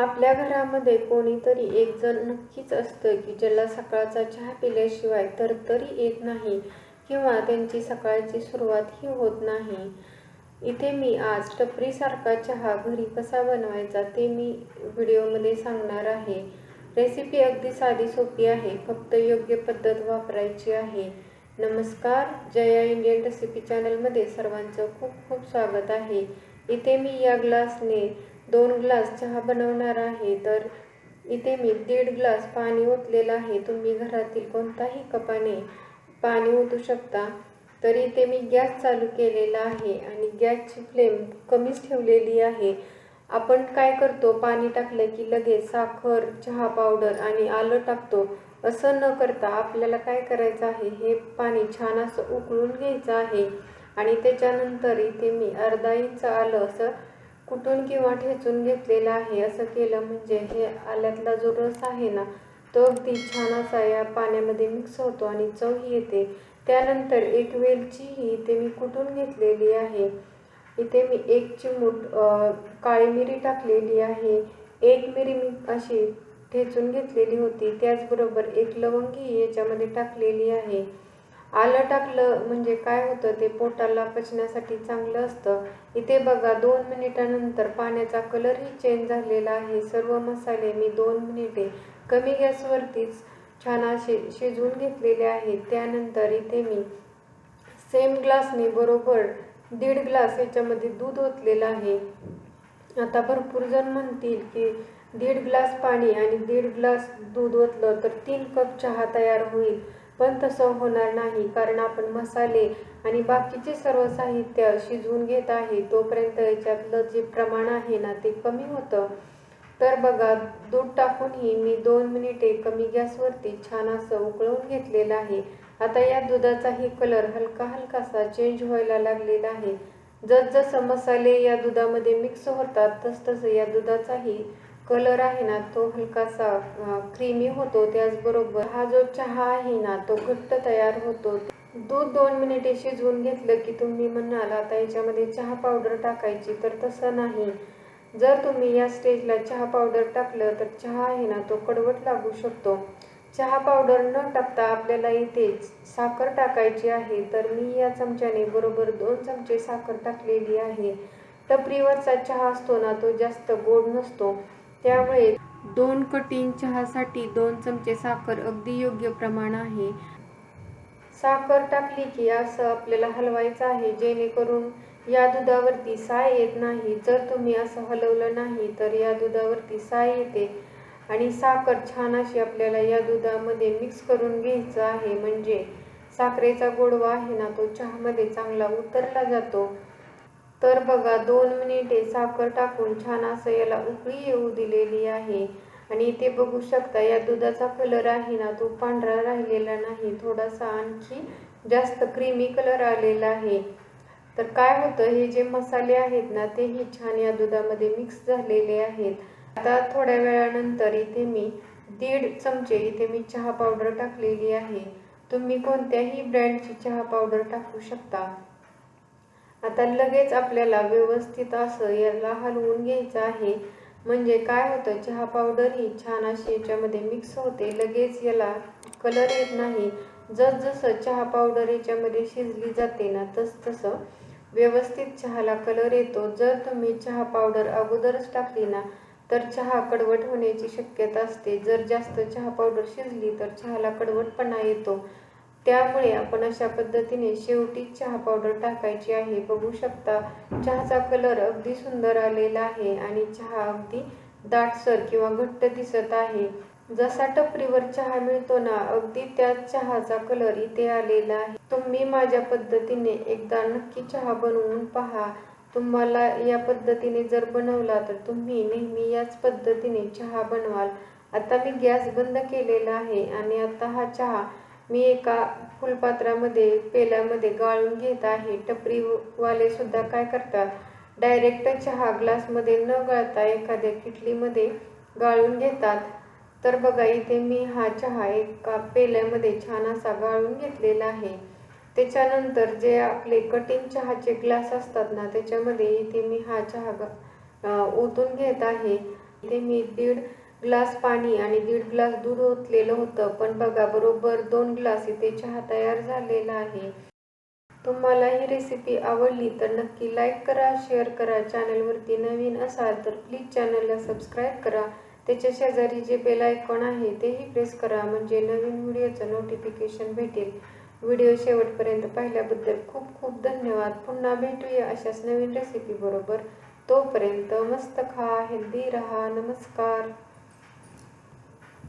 आपल्या घरामध्ये कोणीतरी एक जण नक्कीच असतं की ज्याला सकाळचा चहा पिल्याशिवाय तरतरी येत नाही किंवा त्यांची सकाळची सुरुवातही होत नाही. इथे मी आज टपरीसारखा चहा घरी कसा बनवायचा ते मी व्हिडिओमध्ये सांगणार आहे. रेसिपी अगदी साधी सोपी आहे फक्त योग्य पद्धत वापरायची आहे. नमस्कार जया इंडियन रेसिपी चॅनलमध्ये सर्वांचं खूप खूप स्वागत आहे. इथे मी या ग्लासने दोन ग्लास चहा बनवणार आहे. तर इथे मी दीड ग्लास पाणी ओतलेलं आहे. तुम्ही घरातील कोणताही कपाने पाणी ओतू शकता. तर इथे मी गॅस चालू केलेला आहे आणि गॅसची फ्लेम कमीच ठेवलेली आहे. आपण काय करतो पाणी टाकलं की लगेच साखर चहा पावडर आणि आलं टाकतो. असं न करता आपल्याला काय करायचं आहे हे पाणी छान असं उकळून घ्यायचं आहे. आणि त्याच्यानंतर इथे मी अर्धा इंच आलं असं कुठून किंवा ठेचून घेतलेलं आहे असं केलं म्हणजे हे आल्यातला जो रस आहे ना तो अगदी छान असा या पाण्यामध्ये मिक्स होतो आणि चवही येते. त्यानंतर एक वेलचीही इथे मी कुठून घेतलेली आहे इथे मी एक चिमूट काळी मिरी टाकलेली आहे. एक मिरी मी अशी ठेचून घेतलेली होती. त्याचबरोबर एक लवंगी याच्यामध्ये टाकलेली आहे. आलं टाकलं म्हणजे काय होतं ते पोटाला पचण्यासाठी चांगलं असतं. इथे बघा दोन मिनिटानंतर पाण्याचा कलरही चेंज झालेला आहे. सर्व मसाले मी दोन मिनिटे कमी गॅसवरतीच छान असे शिजवून घेतलेले आहेत. त्यानंतर इथे मी सेम ग्लासने बरोबर दीड ग्लास याच्यामध्ये दूध ओतलेलं आहे. आता भरपूर जण म्हणतील की दीड ग्लास पाणी आणि दीड ग्लास दूध ओतलं तर तीन कप चहा तयार होईल. पण तसं होणार नाही. कारण आपण मसाले आणि बाकीचे सर्व साहित्य शिजवून घेत आहे तोपर्यंत याच्यातलं जे प्रमाण आहे ना ते कमी होतं. तर बघा दूध टाकूनही मी दोन मिनिटे कमी गॅसवरती छान असं उकळून घेतलेलं आहे. आता या दुधाचाही कलर हलका हलकासा चेंज व्हायला लागलेला आहे. जसजसं मसाले या दुधामध्ये मिक्स होतात तसतसं या दुधाचाही कलर आहे ना तो हलकासा क्रीमी होतो. त्याचबरोबर हा जो चहा आहे ना तो घट्ट तयार होतो. दूध दोन मिनिटे शिजवून घेतलं की तुम्ही म्हणाल आता याच्यामध्ये चहा पावडर टाकायची. तर तसं नाही. जर तुम्ही या स्टेजला चहा पावडर टाकलं तर चहा आहे ना तो कडवट लागू शकतो. चहा पावडर न टाकता आपल्याला इथे साखर टाकायची आहे. तर मी या चमच्याने बरोबर दोन चमचे साखर टाकलेली आहे. टपरीवरचा चहा असतो ना तो जास्त गोड नसतो. त्यामुळे दोन कटीन चहासाठी दोन चमचे साखर अगदी योग्य प्रमाण आहे. साखर टाकली की असं आपल्याला हलवायचं आहे जेणेकरून या दुधावरती साय येत नाही. जर तुम्ही असं हलवलं नाही तर या दुधावरती साय येते. आणि साखर छान अशी आपल्याला या दुधामध्ये मिक्स करून घ्यायचं आहे. म्हणजे साखरेचा गोडवा आहे ना तो चहामध्ये चांगला उतरला जातो. तर बघा दोन मिनिटे साखर टाकून छान असं याला उकळी येऊ दिलेली आहे. आणि इथे बघू शकता या दुधाचा कलर आहे ना तो पांढरा राहिलेला नाही. थोडासा आणखी जास्त क्रीमी कलर आलेला आहे. तर काय होतं हे जे मसाले आहेत ना तेही छान या दुधामध्ये मिक्स झालेले आहेत. आता थोड्या वेळानंतर इथे मी दीड चमचे इथे मी चहा पावडर टाकलेली आहे. तुम्ही कोणत्याही ब्रँडची चहा पावडर टाकू शकता. आता लगेच आपल्याला व्यवस्थित असं याला हलवून घ्यायचं आहे. म्हणजे काय होतं चहा पावडर ही छान अशी याच्यामध्ये मिक्स होते. लगेच याला कलर येत नाही. जसजसं चहा पावडर याच्यामध्ये शिजली जाते ना तस तसं व्यवस्थित चहाला कलर येतो. जर तुम्ही चहा पावडर अगोदरच टाकली ना तर चहा कडवट होण्याची शक्यता असते. जर जास्त चहा पावडर शिजली तर चहाला कडवटपणा येतो. त्यामुळे आपण अशा पद्धतीने शेवटी चहा पावडर टाकायची आहे. बघू शकता चहाचा कलर अगदी सुंदर आलेला आहे आणि चहा अगदी दाटसर किंवा घट्ट दिसत आहे. जसा टपरीवर चहा मिळतो ना अगदी त्याच चहाचा कलर इथे आलेला आहे. तुम्ही माझ्या पद्धतीने एकदा नक्की चहा बनवून पहा. तुम्हाला या पद्धतीने जर बनवला तर तुम्ही नेहमी याच पद्धतीने चहा बनवाल. आता मी गॅस बंद केलेला आहे आणि आता हा चहा मी एका फुलपात्रामध्ये पेल्यामध्ये गाळून घेत आहे. टपरीवाले सुद्धा काय करतात? डायरेक्ट चहा ग्लासमध्ये न गाळता एखाद्या किटलीमध्ये गाळून घेतात. तर बघा इथे मी हा चहा एका पेल्यामध्ये छान असा गाळून घेतलेला आहे. त्याच्यानंतर जे आपले कटिंग चहाचे ग्लास असतात ना त्याच्यामध्ये इथे मी हा चहा ओतून घेत आहे. इथे मी दीड ग्लास पाणी आणि दीड ग्लास दूध ओतलेलं होतं. पण बघा बरोबर दोन ग्लास इथे चहा तयार झालेला आहे. तुम्हाला ही रेसिपी आवडली तर नक्की लाईक करा शेअर करा. चॅनलवरती नवीन असाल तर प्लीज चॅनलला सबस्क्राईब करा. त्याच्या शेजारी जे बेल आयकॉन आहे तेही प्रेस करा. म्हणजे नवीन व्हिडिओचं नोटिफिकेशन भेटेल. व्हिडिओ शेवटपर्यंत पाहिल्याबद्दल खूप खूप धन्यवाद. पुन्हा भेटूया अशाच नवीन रेसिपी बरोबर. तोपर्यंत मस्त खा हेल्दी रहा. नमस्कार.